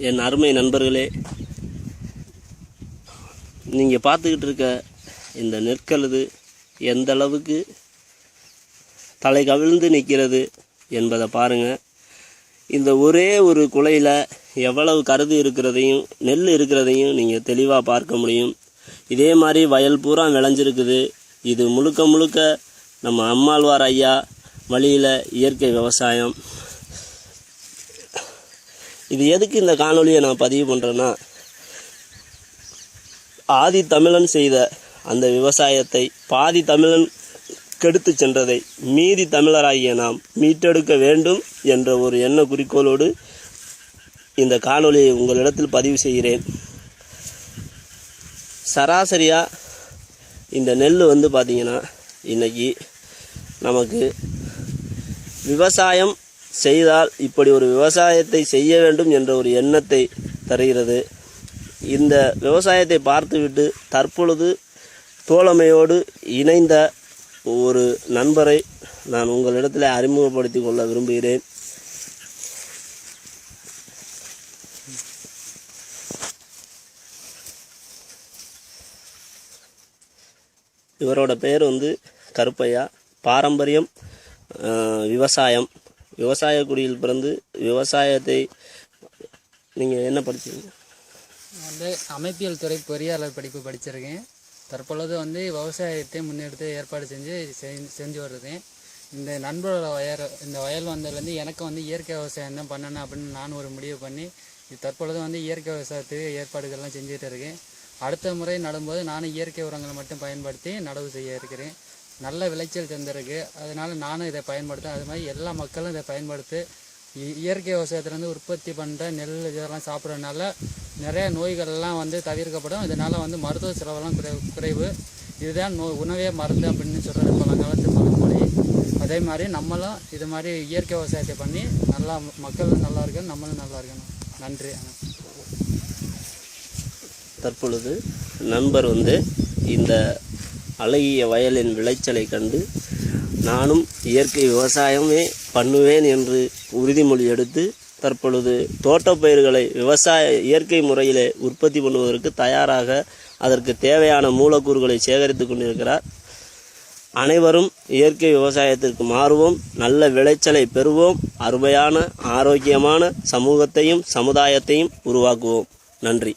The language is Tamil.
என் அருமை நண்பர்களே நீங்கள் பார்த்துக்கிட்டு இருக்க இந்த நெற்கழுது எந்த அளவுக்கு தலை கவிழ்ந்து நிற்கிறது என்பதை பாருங்கள் இந்த ஒரே ஒரு குலையில் எவ்வளவு கருது இருக்கிறதையும் நெல் இருக்கிறதையும் நீங்கள் தெளிவாக பார்க்க முடியும். இதே மாதிரி வயல் பூரா விளைஞ்சிருக்குது. இது முழுக்க முழுக்க நம்ம அம்மாழ்வார் ஐயா வழியில் இயற்கை விவசாயம். இது எதுக்கு இந்த காணொலியை நான் பதிவு பண்ணுறேன்னா ஆதி தமிழன் செய்த அந்த விவசாயத்தை பாதி தமிழன் கெடுத்து சென்றதை மீதி தமிழராகிய நாம் மீட்டெடுக்க வேண்டும் என்ற ஒரு எண்ண குறிக்கோளோடு இந்த காணொலியை உங்களிடத்தில் பதிவு செய்கிறேன். சராசரியாக இந்த நெல் வந்து பார்த்திங்கன்னா இன்றைக்கி நமக்கு விவசாயம் செய்தால் இப்படி ஒரு விவசாயத்தை செய்ய வேண்டும் என்ற ஒரு எண்ணத்தை தருகிறது. இந்த விவசாயத்தை பார்த்துவிட்டு தற்பொழுது தோழமையோடு இணைந்த ஒரு நண்பரை நான் உங்களிடத்தில் அறிமுகப்படுத்தி கொள்ள விரும்புகிறேன். இவரோட பேர் வந்து கருப்பையா. பாரம்பரியம் விவசாயம். விவசாய குடியில் பிறந்து விவசாயத்தை நீங்கள் என்ன படிச்சீங்க? நான் வந்து அமைப்பியல் துறை பொறியாளர் படிப்பு படிச்சிருக்கேன். தற்பொழுது வந்து விவசாயத்தை முன்னெடுத்து ஏற்பாடு செஞ்சு செஞ்சு வருகிறேன். இந்த நண்பரோட வயல் இந்த வயல் வந்ததுலேருந்து எனக்கு வந்து இயற்கை விவசாயம் தான் பண்ணணும் அப்படின்னு நான் ஒரு முடிவு பண்ணி இது தற்பொழுது வந்து இயற்கை விவசாயத்துக்கு ஏற்பாடுகள்லாம் செஞ்சுட்டு இருக்கேன். அடுத்த முறை நடும்போது நானும் இயற்கை உரங்களை மட்டும் பயன்படுத்தி நடவு செய்ய இருக்கிறேன். நல்ல விளைச்சல் தந்திருக்கு. அதனால நானும் இதை பயன்படுத்தேன் அது மாதிரி எல்லா மக்களும் இதை பயன்படுத்தி இ- இயற்கை விவசாயத்துலேருந்து உற்பத்தி பண்ணுற நெல் இதெல்லாம் சாப்பிட்றதுனால நிறைய நோய்கள்லாம் வந்து தவிர்க்கப்படும். இதனால் வந்து மருத்துவ செலவெல்லாம் குறை குறைவு. இதுதான் நோ உணவே மருந்து அப்படின்னு சொல்கிறது பழங்காலத்து பழமொழி. அதே மாதிரி நம்மளும் இது மாதிரி இயற்கை விவசாயத்தை பண்ணி நல்லா மக்களும் நல்லா இருக்கணும் நம்மளும் நல்லா இருக்கணும். நன்றி. தற்பொழுது நண்பர் வந்து இந்த அழகிய வயலின் விளைச்சலை கண்டு நானும் இயற்கை விவசாயமே பண்ணுவேன் என்று உறுதிமொழி எடுத்து தற்பொழுது தோட்டப்பயிர்களை விவசாய இயற்கை முறையிலே உற்பத்தி பண்ணுவதற்கு தயாராக அதற்கு தேவையான மூலக்கூறுகளை சேகரித்து கொண்டிருக்கிறார். அனைவரும் இயற்கை விவசாயத்திற்கு மாறுவோம் நல்ல விளைச்சலை பெறுவோம் அருமையான ஆரோக்கியமான சமூகத்தையும் சமுதாயத்தையும் உருவாக்குவோம். நன்றி.